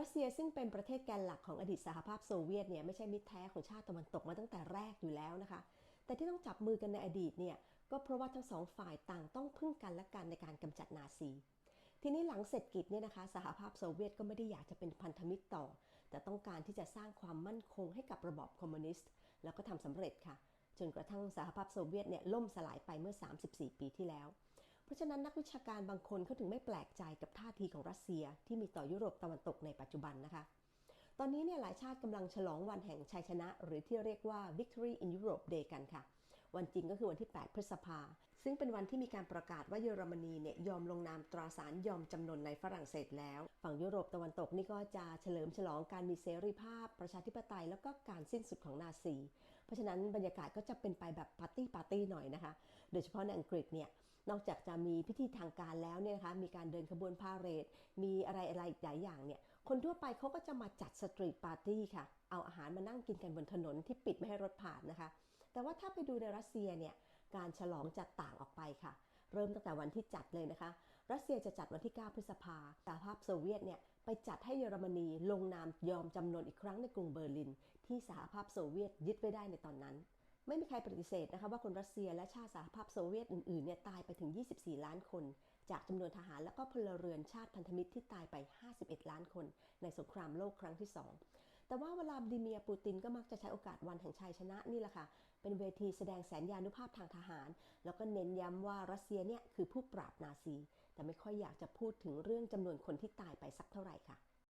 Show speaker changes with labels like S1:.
S1: รัสเซียซึ่งเป็นประเทศแกนหลักของอดีตสหภาพโซเวียตเนี่ยไม่ใช่มิตรแท้ของชาติตะวันตกมาตั้งแต่แรกอยู่แล้วนะคะ แต่ที่ต้องจับมือกันในอดีตเนี่ยก็เพราะว่าทั้งสองฝ่ายต่างต้องพึ่งกันและกันในการกำจัดนาซี ทีนี้หลังเสร็จกิจเนี่ยนะคะสหภาพโซเวียตก็ไม่ได้อยากจะเป็นพันธมิตรต่อ แต่ต้องการที่จะสร้างความมั่นคงให้กับระบอบคอมมิวนิสต์แล้วก็ทำสำเร็จค่ะ จนกระทั่งสหภาพโซเวียตเนี่ยล่มสลายไปเมื่อ 34 ปีที่แล้ว ราะฉะนั้นนักวิชาการบางคนเขาถึงไม่แปลกใจกับท่าทีของรัสเซียที่มีต่อยุโรปตะวันตกในปัจจุบันนะคะ ตอนนี้เนี่ยหลายชาติกำลังฉลองวันแห่งชัยชนะ หรือที่เรียกว่า Victory in Europe Day กันค่ะ วันจริงก็คือวันที่ 8 พฤษภา ซึ่งเป็นวันที่มีการประกาศว่าเยอรมนีเนี่ยยอมลงนามตราสารยอมจำนนในฝรั่งเศสแล้ว ฝั่งยุโรปตะวันตกนี่ก็จะเฉลิมฉลองการมีเสรีภาพ ประชาธิปไตยแล้วก็การสิ้นสุดของนาซี เพราะฉะนั้นบรรยากาศก็จะเป็นไปแบบปาร์ตี้ปาร์ตี้หน่อยนะคะ โดยเฉพาะในอังกฤษเนี่ยนอกจากจะมีพิธีทางการแล้วเนี่ยนะคะมีการเดินขบวนพาเหรด มีอะไรอะไรหลายอย่างเนี่ยคนทั่วไปเขาก็จะมาจัดสตรีทปาร์ตี้ค่ะ เอาอาหารมานั่งกินกันบนถนนที่ปิดไม่ให้รถผ่านนะคะ แต่ว่าถ้าไปดูในรัสเซียเนี่ยการฉลองจะต่างออกไปค่ะ เริ่มตั้งแต่วันที่จัดเลยนะคะ รัสเซียจะจัดวันที่ 9 พฤษภาสหภาพโซเวียตเนี่ยไปจัดให้เยอรมนีลงนามยอมจำนนอีกครั้งในกรุงเบอร์ลิน ที่สหภาพโซเวียตยึดไว้ได้ในตอนนั้นไม่มีใครปฏิเสธนะคะว่าคนรัสเซียและชาติสหภาพโซเวียตอื่นๆเนี่ยตายไปถึง 24 ล้านคน จากจำนวนทหารและก็พลเรือนชาติพันธมิตรที่ตายไป 51 ล้านคน ในสงครามโลกครั้งที่ 2 แต่ว่าเวลาดิเมียปูตินก็มักจะใช้โอกาสวันแห่งชัยชนะนี่แหละค่ะ เป็นเวทีแสดงแสนยานุภาพทางทหาร แล้วก็เน้นย้ำว่ารัสเซียเนี่ยคือผู้ปราบนาซี แต่ไม่ค่อยอยากจะพูดถึงเรื่องจำนวนคนที่ตายไปสักเท่าไหร่ค่ะ